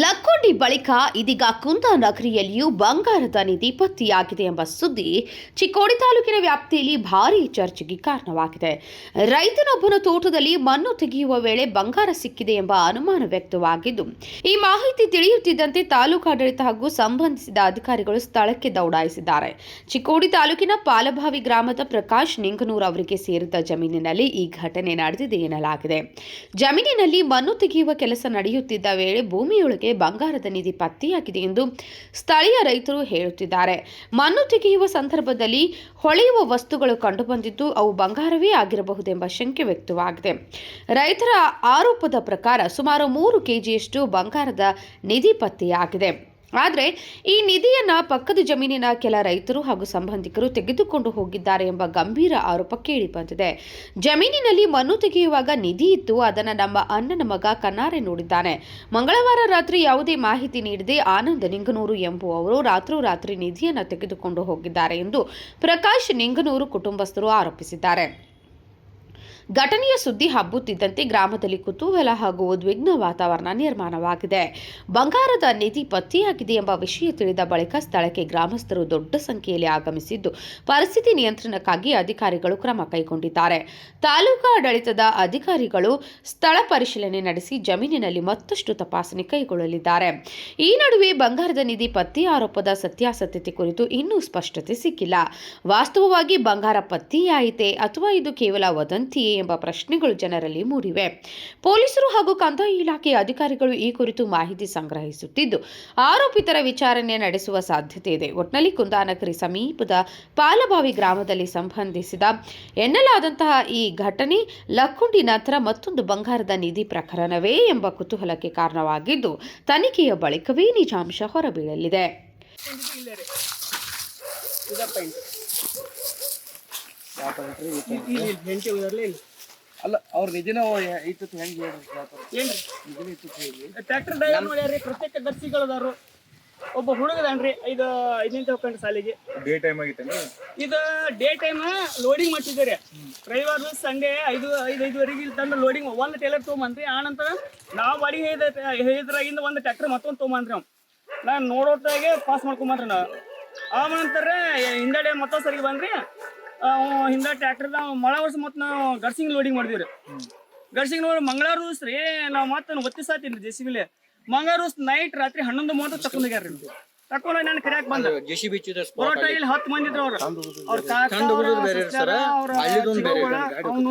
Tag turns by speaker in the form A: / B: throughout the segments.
A: ಲಕ್ಕೋಡಿ ಬಳಿಕ ಇದೀಗ ಕುಂದಾನಗರಿಯಲ್ಲಿಯೂ ಬಂಗಾರದ ನಿಧಿ ಪತ್ತೆಯಾಗಿದೆ ಎಂಬ ಸುದ್ದಿ ಚಿಕ್ಕೋಡಿ ತಾಲೂಕಿನ ವ್ಯಾಪ್ತಿಯಲ್ಲಿ ಭಾರೀ ಚರ್ಚೆಗೆ ಕಾರಣವಾಗಿದೆ. ರೈತನೊಬ್ಬನ ತೋಟದಲ್ಲಿ ಮಣ್ಣು ತೆಗೆಯುವ ವೇಳೆ ಬಂಗಾರ ಸಿಕ್ಕಿದೆ ಎಂಬ ಅನುಮಾನ ವ್ಯಕ್ತವಾಗಿದ್ದು, ಈ ಮಾಹಿತಿ ತಿಳಿಯುತ್ತಿದ್ದಂತೆ ತಾಲೂಕಾಡಳಿತ ಹಾಗೂ ಸಂಬಂಧಿಸಿದ ಅಧಿಕಾರಿಗಳು ಸ್ಥಳಕ್ಕೆ ದೌಡಾಯಿಸಿದ್ದಾರೆ. ಚಿಕ್ಕೋಡಿ ತಾಲೂಕಿನ ಪಾಲಭಾವಿ ಗ್ರಾಮದ ಪ್ರಕಾಶ್ ನಿಂಗನೂರ್ ಅವರಿಗೆ ಸೇರಿದ ಜಮೀನಿನಲ್ಲಿ ಈ ಘಟನೆ ನಡೆದಿದೆ ಎನ್ನಲಾಗಿದೆ. ಜಮೀನಿನಲ್ಲಿ ಮಣ್ಣು ತೆಗೆಯುವ ಕೆಲಸ ನಡೆಯುತ್ತಿದ್ದ ವೇಳೆ ಭೂಮಿಯೊಳಗೆ ಬಂಗಾರದ ನಿಧಿ ಪತ್ತೆಯಾಗಿದೆ ಎಂದು ಸ್ಥಳೀಯ ರೈತರು ಹೇಳುತ್ತಿದ್ದಾರೆ. ಮಣ್ಣು ತೆಗೆಯುವ ಸಂದರ್ಭದಲ್ಲಿ ಹೊಳೆಯುವ ವಸ್ತುಗಳು ಕಂಡುಬಂದಿದ್ದು ಅವು ಬಂಗಾರವೇ ಆಗಿರಬಹುದೆಂಬ ಶಂಕೆ ವ್ಯಕ್ತವಾಗಿದೆ. ರೈತರ ಆರೋಪದ ಪ್ರಕಾರ ಸುಮಾರು ಮೂರು ಕೆಜಿಯಷ್ಟು ಬಂಗಾರದ ನಿಧಿ ಪತ್ತೆಯಾಗಿದೆ. ಆದರೆ ಈ ನಿಧಿಯನ್ನು ಪಕ್ಕದ ಜಮೀನಿನ ಕೆಲ ರೈತರು ಹಾಗೂ ಸಂಬಂಧಿಕರು ತೆಗೆದುಕೊಂಡು ಹೋಗಿದ್ದಾರೆ ಎಂಬ ಗಂಭೀರ ಆರೋಪ ಕೇಳಿಬಂದಿದೆ ಜಮೀನಿನಲ್ಲಿ ಮನು ತೆಗೆಯುವಾಗ ನಿಧಿ ಇತ್ತು ಅದನ್ನು ನಮ್ಮ ಅಣ್ಣನ ಮಗ ಕನ್ನಾರೆ ನೋಡಿದ್ದಾನೆ. ಮಂಗಳವಾರ ರಾತ್ರಿ ಯಾವುದೇ ಮಾಹಿತಿ ನೀಡದೆ ಆನಂದ ನಿಂಗನೂರು ಎಂಬುವವರು ರಾತ್ರೋರಾತ್ರಿ ನಿಧಿಯನ್ನು ತೆಗೆದುಕೊಂಡು ಹೋಗಿದ್ದಾರೆ ಎಂದು ಪ್ರಕಾಶ್ ನಿಂಗನೂರು ಕುಟುಂಬಸ್ಥರು ಆರೋಪಿಸಿದ್ದಾರೆ. ಘಟನೆಯ ಸುದ್ದಿ ಹಬ್ಬುತ್ತಿದ್ದಂತೆ ಗ್ರಾಮದಲ್ಲಿ ಕುತೂಹಲ ಹಾಗೂ ಉದ್ವಿಗ್ನ ವಾತಾವರಣ ನಿರ್ಮಾಣವಾಗಿದೆ. ಬಂಗಾರದ ನಿಧಿ ಪತ್ತೆಯಾಗಿದೆ ಎಂಬ ವಿಷಯ ತಿಳಿದ ಬಳಿಕ ಸ್ಥಳಕ್ಕೆ ಗ್ರಾಮಸ್ಥರು ದೊಡ್ಡ ಸಂಖ್ಯೆಯಲ್ಲಿ ಆಗಮಿಸಿದ್ದು, ಪರಿಸ್ಥಿತಿ ನಿಯಂತ್ರಣಕ್ಕಾಗಿ ಅಧಿಕಾರಿಗಳು ಕ್ರಮ ಕೈಗೊಂಡಿದ್ದಾರೆ. ತಾಲೂಕಾ ಆಡಳಿತದ ಅಧಿಕಾರಿಗಳು ಸ್ಥಳ ಪರಿಶೀಲನೆ ನಡೆಸಿ ಜಮೀನಿನಲ್ಲಿ ಮತ್ತಷ್ಟು ತಪಾಸಣೆ ಕೈಗೊಳ್ಳಲಿದ್ದಾರೆ. ಈ ನಡುವೆ ಬಂಗಾರದ ನಿಧಿ ಪತ್ತೆ ಆರೋಪದ ಸತ್ಯಾಸತ್ಯತೆ ಕುರಿತು ಇನ್ನೂ ಸ್ಪಷ್ಟತೆ ಸಿಕ್ಕಿಲ್ಲ. ವಾಸ್ತವವಾಗಿ ಬಂಗಾರ ಪತ್ತೆಯಾಯಿತೆ ಅಥವಾ ಇದು ಕೇವಲ ವದಂತಿಯೇ? ಎಂಬ ಪ್ರಶ್ನೆಗಳು ಜನರಲ್ಲಿ ಮೂಡಿವೆ. ಪೊಲೀಸರು ಹಾಗೂ ಕಂದಾಯ ಇಲಾಖೆಯ ಅಧಿಕಾರಿಗಳು ಈ ಕುರಿತು ಮಾಹಿತಿ ಸಂಗ್ರಹಿಸುತ್ತಿದ್ದು, ಆರೋಪಿತರ ವಿಚಾರಣೆ ನಡೆಸುವ ಸಾಧ್ಯತೆ ಇದೆ. ಒಟ್ನಲ್ಲಿ ಕುಂದಾನಕರಿ ಸಮೀಪದ ಪಾಲಬಾವಿ ಗ್ರಾಮದಲ್ಲಿ ಸಂಬಂಧಿಸಿದ ಎನ್ನಲಾದಂತಹ ಈ ಘಟನೆ ಲಕ್ಕುಂಡಿ ನಂತರ ಮತ್ತೊಂದು ಬಂಗಾರದ ನಿಧಿ ಪ್ರಕರಣವೇ ಎಂಬ ಕುತೂಹಲಕ್ಕೆ ಕಾರಣವಾಗಿದ್ದು, ತನಿಖೆಯ ಬಳಿಕವೇ ನಿಜಾಂಶ ಹೊರಬೀಳಲಿದೆ
B: ಇದಪ್ಪ ಇಂಟು
C: ಯಾವ ಪಂಟ್ರಿ
B: ಇಲ್ಲಿ ಇಲ್ಲಿ ಹೆಂಡತಿ ಹೋದಾರ್ಲೆ ಇಲ್ಲಿ
C: ಅಲ್ಲ ಅವ್ರ ನಿಧಿನ ಐತತ್ ಹೆಂಗ್ ಹೇಳ್ರಿ ನಿಧಿನ ಐತತ್ ಹೇಳಿ.
B: ಟ್ರ್ಯಾಕ್ಟರ್ ಡ್ರೈವರ್ ಮಾಡ್ಯಾರ್ರಿ? ಪ್ರತ್ಯೇಕ ದರ್ಶಿಗಳದಾರು ಒಬ್ಬ ಹುಡುಗದನ್ರಿ ಐದು ಐದನೇ ಹೋಗ್ಕೊಂಡ್ರಿ ಸಾಲಿಗೆ
D: ಡೇ ಟೈಮ್ ಆಗಿತ್ತೇನೆ
B: ಇದು ಡೇ ಟೈಮ್ ಲೋಡಿಂಗ್ ಮಾಡ್ತಿದ್ದಾರೆ. ರವಿವಾರ ಸಂಡೇ ಐದು ಐದು ಐದುವರೆಗೆ ಇಲ್ಲಿ ತಂದು ಲೋಡಿಂಗ್ ಒಂದು ಟೇಲರ್ ತೊಗೊಂಬಂದ್ರಿ. ಆ ನಂತರ ನಾವು ಬಾಡಿಗೆ ಹೇಳಿದ ಹೇಳಿದ್ರಾಗಿಂದ ಒಂದು ಟ್ರ್ಯಾಕ್ಟರ್ ಮತ್ತೊಂದು ತೊಗೊಂಬಂದ್ರಿ ಅವ್ನು. ನಾನು ನೋಡೋತ್ತಾಗೆ ಪಾಸ್ ಮಾಡ್ಕೊಂಬಂದ್ರಿ ನಾವು. ಆ ನಂತರ ಹಿಂದಡೆ ಮತ್ತೊಂದು ಸರಿಗೆ ಬಂದ್ರಿ ಹಿಂದೆ ಟ್ರ್ಯಾಕ್ಟರ್ದ ಮಳೆ ವರ್ಷ ಮತ್ತೆ ನಾವು ಗರ್ಸಿಂಗ್ ಲೋಡಿಂಗ್ ಮಾಡಿದ್ವಿ ಗರ್ಸಿಂಗ್ ನೋಡಿ ಮಂಗಳವಾರ ದಿವಸ ರೀ ನಾವು ಮತ್ತೆ ಒತ್ತಿ ಸಾತೀನಿ ಜೆ ಸಿ ಬಿಲಿ ಮಂಗಳವಾರ ದಿವಸ ನೈಟ್ ರಾತ್ರಿ ಹನ್ನೊಂದು ಮೂವತ್ತು ತಕೊಂಡ್ ಹೋಗ್ಯಾರ ತಕೊಂಡ್ ನಾನು ಕರೆಯಕ್ ಬಂದ.
C: ಜೆಸಿ ಬಿಚ್ಚಿದ
B: ಪರೋಟ ಇಲ್ಲಿ ಹತ್ತು ಮಂದಿ ಇದ್ರು ಅವ್ರು. ಅವ್ರ ಅವನು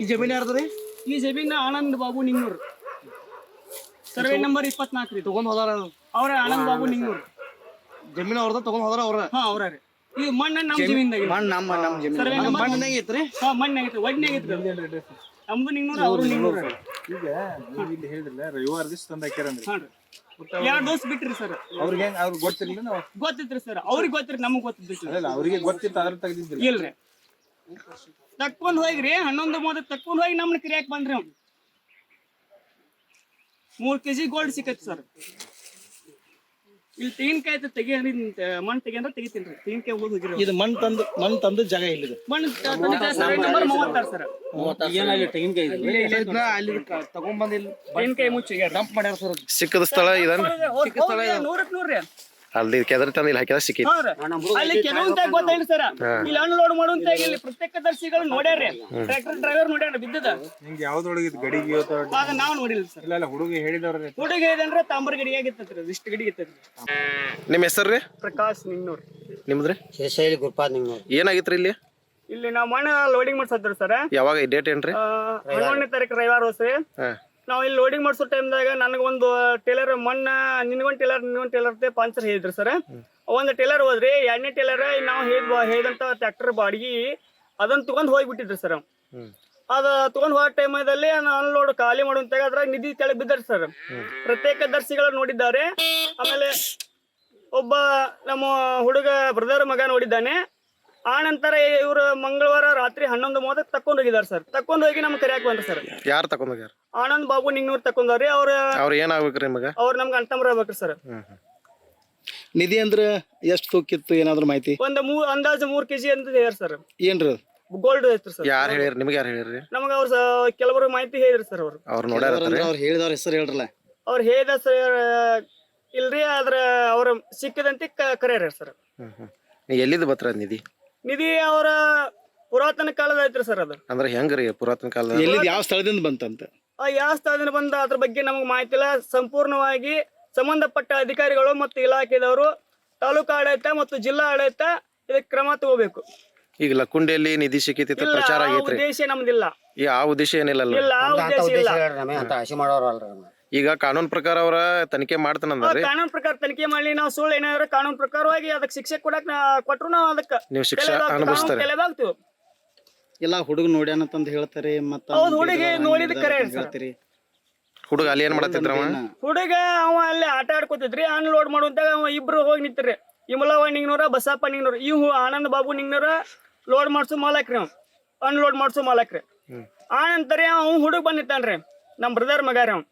C: ಈ ಜಮೀನ್ ಯಾರ್ದ್ರಿ?
B: ಈ ಜಮೀನ ಆನಂದ್ ಬಾಬು ನಿಂಗೂರ್ ಸರ್ವೆ ನಂಬರ್ ಇಪ್ಪತ್ನಾಲ್ಕು ರೀ
C: ತಗೊಂಡ್ ಹೋದಾರ
B: ಅವ್ರ. ಆನಂದ್ ಬಾಬು ನಿಂಗೂರ್
C: ಜಮೀನ್ ಅವ್ರದ ತಗೊಂಡ್ ಹೋದಾರ ಅವ್ರ.
B: ಹಾ ಅವ್ರ ರೀ. ಈ ಮಣ್ಣ ನಮ್ಮ ಜಮೀನ್ದಾಗ
C: ಮಣ್ಣ್ ನಮ್ಮ ನಮ್ ಜಮೀನ್ ಮಣ್ಣಾಗ ಐತ್ರಿ
B: ಹಾ ಮಣ್ಣ ಆಗೈತ್ರಿ ಒಡ್ನೆ ಆಗೈತ್ರಿ ನಮ್ದು ನಿಂಗೂರ್ ಅವ್ರು ನಿಂಗೂರ್
D: ಈಗ ನೀವು ಇಲ್ಲಿ ಹೇಳಿದ್ರಲ್ಲ ರವಿವಾರ ದಿವಸ ತಂದು ಹಾಕ್ಯಾರಂದ್ರಿ.
B: ಹಾ ರೀ. ಎರಡು ಡೋಸ್ ಬಿಟ್ರಿ ಸರ್
D: ಅವ್ರಿಗೆ ಹೆಂಗ್ ಅವ್ರಿಗೆ ಗೊತ್ತಿಲ್ಲ ನಾವು?
B: ಗೊತ್ತಿತ್ರಿ ಸರ್ ಅವ್ರಿಗೆ ಗೊತ್ತಿರಿ ನಮಗ್ ಗೊತ್ತಿದ್ರಿ
D: ಅಲ್ಲ ಅವ್ರಿಗೆ ಗೊತ್ತಿತ್ತು ಅದ್ರ ತೆಗ್ದಿದ್ರಿ
B: ಇಲ್ರಿ. ತಕ್ಕೊಂಡ್ ಹೋಗ್ರಿ ಹನ್ನೊಂದು ಮೂವತ್ತು ತಕ್ಕೊಂಡ್ ಹೋಗಿ ನಮ್ಮನ್ನ ಕ್ರಿಯಾಕ್ ಬಂದ್ರಿ ಅವ್ನು. ಮೂರ್ ಕೆಜಿ ಗೋಲ್ಡ್ ಸಿಕ್ಕೈತಿ ಸರ್ ಇಲ್ಲಿ ತೆಂಗಿನಕಾಯಿ ತೆಗಿ ಮಣ್ಣು ತೆಗಿ ಅಂದ್ರೆ ತೆಗಿತೀನಿ ರೀ. ತೆಂಗಿನಕಾಯಿ ಹೋಗಿ ಹೋಗಿರಿ
C: ಇದು ಮಣ್ಣು ತಂದು ಮಣ್ಣು ತಂದು ಜಾಗ ಇಲ್ಲಿದೆ.
B: ಮಣ್ಣು ನಂಬರ್ ಮೂವತ್ತಾರು ಸರ್
C: ಏನಾಗಲಿ ತೆಂಗಿನಕಾಯಿ ಅಲ್ಲಿ ತಗೊಂಡ್ಬಂದಿಲ್ಲ
B: ತೆಂಗಿನಕಾಯಿ
C: ಡಂಪ್ ಮಾಡ್ಯಾರ ಸರ್.
E: ಸಿಕ್ಕದ ಸ್ಥಳ ಇದನ್?
B: ನೂರಕ್ಕೆ ನೂರ್ರಿ
E: ಅಲ್ಲಿ ಕೆದರಿ ತಂದು ಇಲ್ಲಿ ಹಾಕಿದ ಸಿಕ್ಕಿ.
B: ಅಲ್ಲಿ ಕೆಲವೊಂದ್ ಗೊತ್ತಾಯಿಲ್ಲ ಸರ್? ಇಲ್ಲಿ ಅನ್ಲೋಡ್ ಮಾಡುವಂತ ಇಲ್ಲಿ ಪ್ರತ್ಯೇಕ ದರ್ಶಿಗಳು ನೋಡ್ಯಾರ್ರಿ. Tractor driver ನೋಡ್ಯಾರ ಬಿದ್ದದ.
D: ನಿಮ್ಗೆ ಯಾವ್ದೊಳಗೆ ಗಡಿಗೆ
B: ಅದ ನಾವು ನೋಡಿಲ್ಲ ಸರ್.
D: ಇಲ್ಲ ಹುಡುಗಿ ಹುಡುಗ
B: ಹುಡುಗಿ ಏನಂದ್ರೆ ತಾಂಬರ್ ಗಡಿ ಆಗಿತ್ತತ್ರಿ ಇಷ್ಟು ಗಡಿ ಇತ್ತತ್ರಿ.
E: ನಿಮ್ಮ ಹೆಸರು ರೀ
B: ಪ್ರಕಾಶ್ ನಿನ್ನೂರ್
E: ನಿಮ್ದ್ರಿ?
F: ಶೇಷೈಲಿ ಗುರುಪಾದ್ ನಿಂಗ್
E: ಏನಾಗಿತ್ರಿ ಇಲ್ಲಿ?
B: ಇಲ್ಲಿ ನಾವು ಮಣ್ಣ ಲೋಡಿಂಗ್ ಮಾಡ್ಸತ್ರಿ ಸರ್.
E: ಯಾವಾಗ ಡೇಟ್ ಏನ್ರಿ?
B: ಹನ್ನೊಂದನೇ ತಾರೀಕು ರವಿವಾರ ಹೊಸ
E: ಹಾ.
B: ನಾವು ಇಲ್ಲಿ ಲೋಡಿಂಗ್ ಮಾಡ್ಸೋ ಟೈಮ್ದಾಗ ನನಗೊಂದು ಟೇಲರ್ ಮಣ್ಣ ನಿನ್ಗೊಂದು ಟೇಲರ್ ನಿನ್ಗೊಂದು ಟೇಲರ್ ಪಂಚರ್ ಹೇಳಿದ್ರಿ ಸರ್ ಒಂದು ಟೇಲರ್ ಹೋದ್ರಿ, ಎರಡನೇ ಟೇಲರ್ ನಾವು ಹೇಗ್ ಹೇಳಿದಂತ ಟ್ರ್ಯಾಕ್ಟರ್ ಬಾಡಿಗೆ ಅದನ್ನ ತಗೊಂಡ್ ಹೋಗ್ಬಿಟ್ಟಿದ್ರಿ ಸರ್ ಅದು ತಗೊಂಡ್ ಹೋದ ಟೈಮದಲ್ಲಿ ಅನ್ಲೋಡ್ ಖಾಲಿ ಮಾಡುವಂತಾಗ ಅದ್ರಾಗ ನಿಧಿ ಕೆಳಗೆ ಬಿದ್ದಾರೆ ಸರ್ ಪ್ರತ್ಯೇಕ ದರ್ಶಿಗಳು ನೋಡಿದ್ದಾರೆ. ಆಮೇಲೆ ಒಬ್ಬ ನಮ್ಮ ಹುಡುಗ ಬ್ರದರ್ ಮಗ ನೋಡಿದ್ದಾನೆ. ಆ ನಂತರ ಇವರು ಮಂಗಳವಾರ ರಾತ್ರಿ ಹನ್ನೊಂದು ಮೂವತ್ತಕ್ಕೆ ತಕೊಂಡ್ ಹೋಗಿದ್ದಾರೆ ಸರ್. ತಕೊಂಡ್ ಹೋಗಿ ನಮ್ಗೆ ಕರಿಯಾಕ್ ಬಂದ್ರಿ ಸರ್.
E: ಯಾರು ತಕೊಂಡ್ ಹೋಗ್ಯಾರ?
B: ಆನಂದ್ ಬಾಬು ನಿಂಗ್ನೂರ್ ತಕೊಂಡವ್ರಿ ಅವ್ರ
E: ಅವ್ರ ಏನಾಗ್ಬೇಕ್ರಿ ನಿಮಗೆ?
B: ಅವ್ರ ನಮ್ಗೆ ಅಂತಂಬ್ರ ಆಗ್ಬೇಕ್ರಿ ಸರ್.
C: ನಿಧಿ ಅಂದ್ರ ಎಷ್ಟು ತೂಕಿತ್ತು ಏನಾದ್ರು ಮಾಹಿತಿ?
B: ಒಂದ್ ಮೂರ್ ಅಂದಾಜು ಮೂರ್ ಕೆಜಿ ಅಂತ ಹೇಳ್ಯಾರ ಸರ್.
C: ಏನ್ರಿ ಅದು?
B: ಗೋಲ್ಡ್ ಐತ್ರಿ ಸರ್.
E: ಯಾರು ಹೇಳಿರಿ ನಿಮ್ಗೆ ಯಾರು ಹೇಳಿರಿ
B: ನಮಗ ಅವ್ರ ಕೆಲವರು ಮಾಹಿತಿ ಹೇಳಿರಿ ಸರ್ ಅವ್ರು.
E: ಅವ್ರು ನೋಡ್ಯಾರ
C: ಅವ್ರು ಹೇಳಿದವ್ರ ಹೆಸರು ಹೇಳ್ರಲ್ಲ.
B: ಅವ್ರು ಹೇಳಿದ ಸರ್ ಇಲ್ರಿ ಆದ್ರ ಅವ್ರ ಸಿಕ್ಕದಂತೆ ಕರೆಯರ ಸರ್.
E: ಹ್ಮ್ ಹ್ಮ್. ನೀ ಎಲ್ಲಿದ್ದು ಬತ್ರ ನಿಧಿ?
B: ನಿಧಿ ಅವರ ಪುರಾತನ ಕಾಲದ ಐತ್ರಿ ಸರ್ ಅದು.
E: ಅಂದ್ರೆ ಹೆಂಗ್ರಿ ಪುರಾತನ ಕಾಲದ?
C: ಎಲ್ಲಿದ್ ಯಾವ ಸ್ಥಳದಿಂದ ಬಂತಂತ?
B: ಆ ಯಾವ ಸ್ಥಳದಿಂದ ಬಂದ ಅದ್ರ ಬಗ್ಗೆ ನಮಗೆ ಮಾಹಿತಿ ಇಲ್ಲ. ಸಂಪೂರ್ಣವಾಗಿ ಸಂಬಂಧಪಟ್ಟ ಅಧಿಕಾರಿಗಳು ಮತ್ತು ಇಲಾಖೆದವರು ತಾಲೂಕು ಆಡಳಿತ ಮತ್ತು ಜಿಲ್ಲಾ ಆಡಳಿತ ಇದಕ್ಕೆ ಕ್ರಮ ತಗೋಬೇಕು.
E: ಈಗ ಲಕ್ಕುಂಡಿಯಲ್ಲಿ ನಿಧಿ ಸಿಕ್ಕಿತಿತ್ತ ಪ್ರಚಾರ
B: ಆ
E: ಆಗೈತ್ರಿ?
B: ಉದ್ದೇಶ ನಮ್ದಿಲ್ಲ.
E: ಈ ಆ ಉದ್ದೇಶ ಏನಿಲ್ಲ
B: ಇಲ್ಲ ಆ ಉದ್ದೇಶ ಇಲ್ಲ.
F: ನಮಗೆ ಅಂತ ಹಸಿ ಮಾಡೋರು ಅಲ್ರಿ ನಮ್ಗೆ.
E: ಈಗ ಕಾನೂನು ಪ್ರಕಾರ ಅವರ ತನಿಖೆ ಮಾಡ್ತಾನಂದ್ರಿ
B: ಕಾನೂನು ಪ್ರಕಾರ ತನಿಖೆ ಮಾಡ್ಲಿ ನಾವು ಸುಳ್ಳು ಏನಾದ್ರು ಕಾನೂನು ಪ್ರಕಾರವಾಗಿ ಅದಕ್ಕೆ ಶಿಕ್ಷೆ ಕೊಡಕ್ ನಾ- ಕೊಟ್ರು ನಾವು ಅದಕ್ಕೆ.
E: ನೀವು ಶಿಕ್ಷೆ ಅನುಭವಿಸ್ತಾರೆ.
B: ಇಲ್ಲ
C: ಎಲ್ಲ ಹುಡುಗ ನೋಡ್ಯಾನಂತಂದ್ ಹೇಳ್ತಾರೆ ಮತ್ತ
B: ಹುಡುಗ ಹುಡುಗಿ ನೋಡಿದ್ ಕರೆ ಸರ್.
C: ಹೇಳ್ತೀರಿ.
E: ಹುಡುಗ ಅಲ್ಲಿ ಏನ್ ಮಾಡತ್ತಿದ್ರವ
B: ಹುಡುಗ ಅವ ಅಲ್ಲಿ ಆಟ ಆಡ್ಕೋತಿದ್ರಿ ಅನ್ಲೋಡ್ ಮಾಡುವಂತಾಗ ಅವ ಇಬ್ರು ಹೋಗಿ ನಿಂತ್ರಿ ಇಮಲವ್ವ ನಿಂಗ್ನೂರ ಬಸಪ್ಪ ನಿಂಗ್ನೂರ ಇವು ಆನಂದ್ ಬಾಬು ನಿಂಗ್ನೂರ ಲೋಡ್ ಮಾಡ್ಸೋ ಮಾಲಕ್ರಿ ಅವ್ ಅನ್ಲೋಡ್ ಮಾಡ್ಸೋ ಮಾಲಕ್ರಿ. ಆ ನಂತರ ಅವ್ ಹುಡುಗ ಬಂದಿತ್ತಾನ್ರಿ ನಮ್ ಬ್ರದರ್ ಮಗ ರೀ ಅವ್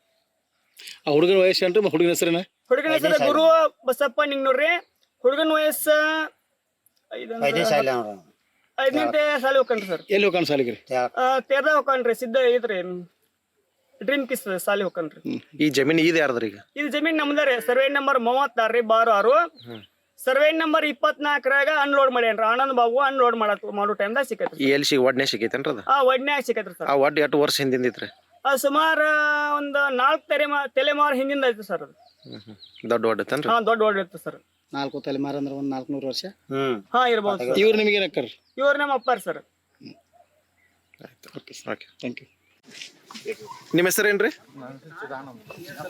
C: ಆ ಹುಡುಗನ ವಯಸ್ಸು ಏನ್ರಿ ಹುಡುಗನ ಹೆಸರೇನ?
B: ಹುಡುಗನ ಹೆಸರು ಗುರು ಬಸಪ್ಪ ನಿಂಗ್ನೂರ್ರಿ ಹುಡುಗನ ವಯಸ್ಸ
F: ಐದನೇ
B: ಸಾಲಿ ಹೋಗ್ಕನ್ರಿ ಸರ್.
C: ಎಲ್ಲಿ ಹೋಗೋಣ ಸಾಲಿಗ್ರಿ?
B: ತೇರ್ದ ಹೋಗ್ಕನ್ರಿ ಸಿದ್ಧ ಐತ್ರಿ ಡ್ರೀಮ್ ಕಿಸ್ ಸಾಲಿ ಹೋಗ್ಕನ್ರಿ
E: ಈ ಜಮೀನ್ ಇದು ಯಾರ್ದ್ರಿ ಈಗ?
B: ಇದು ಜಮೀನ್ ನಮ್ದ ರೀ ಸರ್ವೆ ನಂಬರ್ ಮೂವತ್ತಾರ್ರಿ ಬಾರು ಆರು. ಸರ್ವೆ ನಂಬರ್ ಇಪ್ಪತ್ನಾಲ್ಕರಾಗ ಅನ್ಲೋಡ್ ಮಾಡ್ಯಾನ್ರಿ. ಆನಂದ್ ಬಾಬು ಅನ್ಲೋಡ್ ಮಾಡತ್ ಮಾಡೋ ಟೈಮ್ದಾಗ ಸಿಕ್ಕತ್ರಿ
E: ಈ ಎಲ್ಲಿ ಸಿ ಒಡ್ನೆ ಸಿಕ್ಕೈತೇನ್ರಿ ಅದು?
B: ಆ ಒಡ್ನ್ಯಾಗ ಸಿಕ್ಕತ್ರಿ ಸರ್
E: ಆ ಒಡ್ ಎಷ್ಟು ವರ್ಷ ಹಿಂದಿಂದ
B: ಇತ್ರಿ ಆ ಸುಮಾರು ಒಂದು ನಾಲ್ಕು ತೆರೆ ತಲೆಮಾರು ಹಿಂದಿಂದ ಐತಿ ಸರ್ ಅದು.
E: ದೊಡ್ಡ ಒಡ್ ಐತೇನ್ರಿ
B: ಹಾ ದೊಡ್ಡ ಒಡ್ ಇತ್ತು ಸರ್
C: ನಾಲ್ಕು ತಲೆಮಾರು ಅಂದ್ರೆ ಒಂದು ನಾಲ್ಕುನೂರು ವರ್ಷ?
F: ಹ್ಮ್.
B: ಹಾ ಇರ್ಬೋದು ಸರ್
C: ಇವ್ರು ನಿಮಗೆ ಏನಕ್ಕಾರ
B: ಇವ್ರು ನಮ್ಮ ಅಪ್ಪಾರ sir
C: okay
E: okay.
C: Thank you
E: ನಿಮ್ಮ ಹೆಸರೇನ್ರಿ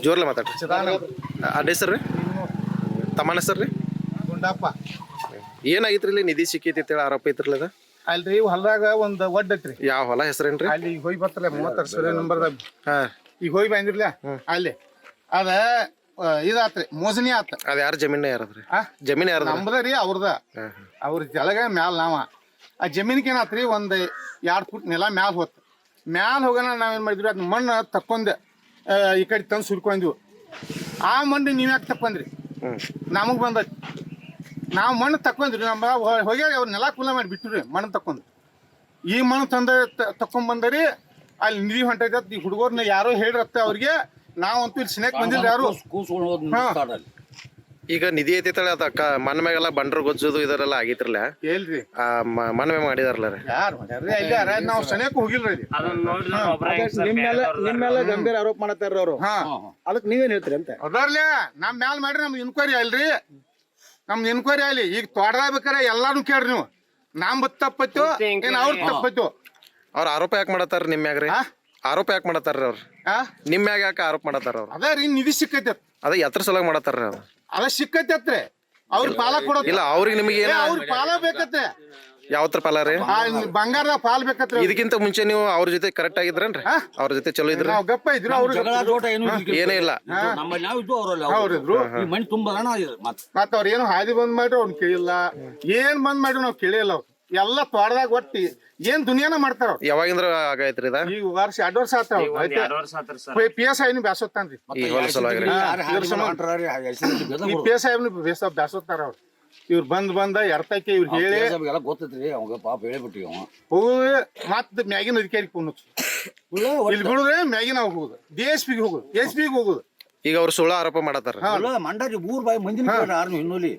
E: ಜೋರ್ಲೆ ಮಾತಾಡ್ರಿ. ಅಡ್ಡ ಹೆಸರು ರೀ ತಮ್ಮನ ಹೆಸರು ರೀ?
G: ಗುಂಡಪ್ಪ
E: ಏನಾಗಿತ್ರಿ ಇಲ್ಲಿ ನಿಧಿ ಸಿಕ್ಕೈತಿ ಅಂತೇಳಿ ಆರೋಪ ಐತ್ರಲ್ಲ ಅದ?
G: ಅಲ್ರಿ ಹೊಲದಾಗ ಒಂದ್ ಒಡ್ ಐತ್ರಿ.
E: ಯಾವ ಹೊಲ ಹೆಸರೇನ್ರಿ?
G: ಅಲ್ಲಿ ಈಗ ಹೋಗಿ ಬರ್ತಲ್ಲ ಮೂವತ್ತಾರು ಸರಿ ನಂಬರ್ದಾಗ
E: ಹಾ.
G: ಈಗ ಹೋಗಿ ಬಂದಿರ್ಲ ಅಲ್ಲಿ. ಅದ ಆ, ಇದಾತ್ರಿ ಮೋಸನಿ ಆತ.
E: ಅದ ಯಾರ ಜಮೀನ ಯಾರದ್ರಿ?
G: ಆ?
E: ಜಮೀನ್ ಯಾರದ
G: ನಮ್ದ ರೀ ಅವ್ರದ. ಅವ್ರ ತೆಳಗ ಮ್ಯಾಲ ನಾವ. ಆ ಜಮೀನಿಗೆ ಏನಾತ್ರಿ ಒಂದ್ ಎರಡ್ ಫುಟ್ ನೆಲ ಮ್ಯಾಲ ಹೋತ್. ಮ್ಯಾಲ ಹೋಗೋಣ ನಾವೇನ್ ಮಾಡಿದ್ವಿ ಅದ್ ಮಣ್ಣು ತಕ್ಕೊಂಡ್ ಆ, ಈ ಕಡೆ ತಂದು ಸುರ್ಕೊಂಡ್ವಿ ಆ ಮಣ್ಣು ನೀವ್ ಯಾಕೆ ತಕೊಂಡ್ರಿ
E: ಹ್ಮ್.
G: ನಮಗ್ ಬಂದೈತಿ. ನಾವು ಮಣ್ಣು ತಕೊಂಡ್ರಿ ನಮ್ಮ ಹೋಗಿ ಅವ್ರ ನೆಲ ಕುಲ ಮಾಡಿ ಬಿಟ್ರಿ ಮಣ್ಣು ತಕೊಂಡ್ ಈ ಮಣ್ಣು ತಂದ ತಕೊಂಡ್ ಬಂದರಿ ಅಲ್ಲಿ ನಿಧಿ ಹೊಂಟೈತೆ ಈ ಹುಡುಗರ್ನ ಯಾರೋ ಹೇಳಿರತ್ತೆ ಅವ್ರಿಗೆ ನಾವಂತೂ ಇಲ್ಲಿ ಸ್ನೇಹ ಬಂದಿಲ್ಲ ಯಾರು.
E: ಈಗ ನಿಧಿ ಐತೈತಲ್ಲ ಅದ ಕ ಮನ್ ಮ್ಯಾಗೆಲ್ಲ ಬಂಡ್ರ ಗೊಜ್ಜೋದು ಇದರೆಲ್ಲ ಆಗಿತ್ರಲ್ಲ.
G: ಹೇಳ್ರಿ.
E: ಆ ಮ- ಮನ್ ಮ್ಯಾಗ ಮಾಡಿದಾರಲ್ಲ ರೀ.
G: ಯಾರು ನಾವು ಸನೇಕ್ ಹೋಗಿಲ್ರಿ
C: ನಿಮ್ಮೆಲ್ಲ ನಿಮ್ಮೆಲ್ಲ ಗಂಭೀರ ಆರೋಪ ಮಾಡತ್ತಾರ ಅವರು.
G: ಹಾ.
C: ಅದಕ್ಕೆ ನೀವೇನ್ ಹೇಳ್ತೀರಿ ಅಂತ?
G: ಅದಾರ್ಲೆ ನಮ್ ಮ್ಯಾಲ ಮಾಡ್ರಿ ನಮ್ಗೆ ಇನ್ಕ್ವೈರಿ ಅಲ್ರಿ ನಮ್ದು ಇನ್ಕ್ವೈರಿ ಅಲ್ಲಿ ಈಗ ತೋಟದಾಗ ಬೇಕಾರೆ ಎಲ್ಲಾನು ಕೇಳ್ರಿ ನೀವು. ನಮ್ ತಪ್ಪತ್ತು ಏನ್ ಅವ್ರ ತಪ್ಪತ್ತು
E: ಅವ್ರ ಆರೋಪ ಯಾಕೆ ಮಾಡತ್ತಾರ ನಿಮ್ ಮ್ಯಾಗ್ರಿ? ರೀ
G: ಆ?
E: ಆರೋಪ ಯಾಕೆ ಮಾಡತ್ತಾರ ಅವ್ರು?
G: ಆ?
E: ನಿಮ್ ಮ್ಯಾಗ ಯಾಕೆ ಆರೋಪ ಮಾಡತ್ತಾರ ಅವ್ರ?
G: ಅದ ರೀ ನಿಧಿ ಸಿಕ್ಕೈತೆ.
E: ಅದ ಎತ್ರ ಸಲ ಮಾಡತ್ತಾರ ಅವ್ರು?
G: ಅದ ಸಿಕ್ಕೈತೆ ಅವ್ರ ಪಾಲ ಕೊಡೋದು.
E: ಇಲ್ಲ ಅವ್ರಿಗೆ ನಿಮಗೆ ಏನ
G: ಅವ್ರ ಪಾಲ ಬೇಕತ್ತೆ
E: ಯಾವತ್ರ ಪಾಲ ರೀ?
G: ಆ ಬಂಗಾರದ ಪಾಲ್ ಬೇಕತ್ರಿ
E: ಇದಕ್ಕಿಂತ ಮುಂಚೆ ನೀವು ಅವ್ರ ಜೊತೆ ಕರೆಕ್ಟ್ ಆಗಿದ್ರನ್ರಿ? ಅವ್ರ ಜೊತೆ ಚಲೋ ಇದ್ರಿ?
G: ನಾವ್ ಗಪ್ಪ ಇದ್ರು ಅವ್ರು
F: ಜಗಳ ಜೋಟ ಏನು
E: ಇಲ್ಲ.
F: ನಮ್ಮಲ್ಲಿ ನಾವು ಇದ್ದು ಅವರಲ್ಲಿ
G: ಅವ್ರಿದ್ರು
F: ಈ ಮಣ್ಣು ತುಂಬದಾನ ಮತ್ತೆ
G: ಮತ್ತ ಅವ್ರ ಏನು ಹಾದಿ ಬಂದ್ ಮಾಡ್ರಿ ಅವ್ನ್ ಕೇಳಿಲ್ಲ. ಏನ್ ಬಂದ್ ಮಾಡ್ರಿ ನಾವ್ ಕೇಳಿಲ್ಲ ಅವ್ರು. ಎಲ್ಲ ತೋಟದಾಗ ಒಟ್ಟಿ ಏನ್ ದುನಿಯಾನ ಮಾಡ್ತಾರ ಅವ್ರು.
E: ಯಾವಾಗಿಂದ್ರ ಆಗೈತ್ರಿ ಇದ?
G: ಈಗ ವರ್ಷ ಎರಡ್ ವರ್ಷ ಆತ ಪಿ ಎಸ್ ಐನು ಬ್ಯಾಸೋತಾನ್ರಿ.
E: ಈ ಹೊಲ ಸಲುವಾಗಿ
F: ಯಾರು ಹೆಸರು
G: ಪಿ ಎಸ್ ಐನು ಬ್ಯಾಸೋತ್ತಾರ ಬ್ಯಾಸೋತಾರ ಅವ್ರು. ಇವ್ರು ಬಂದ್ ಬಂದ ಎರ್ತಕ್ಕೆ ಇವ್ರು ಹೇಳಿ
F: ಎಲ್ಲ ಗೊತ್ತೈತ್ರಿ ಅವಾಗ ಪಾಪ ಹೇಳಿಬಿಟ್ಟಿವಿ ಅವ
G: ಹೋಗುದು ಮತ್ ಮ್ಯಾಗಿನ ಅಧಿಕಾರಿ ಫೋನ್ ಇಲ್ಲಿ ಬಿಡುದ್ರೆ ಮ್ಯಾಗಿನ ಹೋಗುದು. ಡಿ ಎಸ್ ಪಿಗೆ ಹೋಗುದು ಎಸ್ ಪಿಗೆ ಹೋಗುದು.
E: ಈಗ ಅವ್ರು ಸುಳ್ಳ ಆರೋಪ ಮಾಡತ್ತಾರ.
F: ಮಂಡಾರಿ ಊರ್ ಬಾಯಿ ಮಂದಿ ಯಾರ್ನು ಇನ್ನೂಲಿ.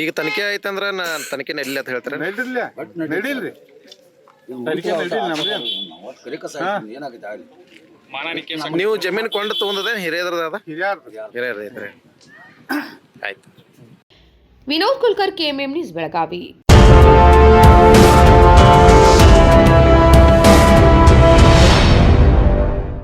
E: ಈಗ ತನಿಖೆ ಆಯ್ತಂದ್ರ ನಾ ತನಿಖೆ ನಡಿಲಿ ಅಂತ ಹೇಳ್ತಾರೆ
G: ನಡಿಲ್ಲ ನಡಿಲ್ರಿ ತನಿಖೆ ನಮ್ಗೆ
F: ಆಗಲಿ.
E: ನೀವು ಜಮೀನ್ ಕೊಂಡು ತಗೊಂಡದ ಹಿರಿಯದ್ರದ ಅದ
G: ಹಿರಿಯಾರ್
E: ಹಿರಿಯರ್ ಐತ್ರಿ ಆಯ್ತು.
A: Vinod Kulkarni KMM news Belagavi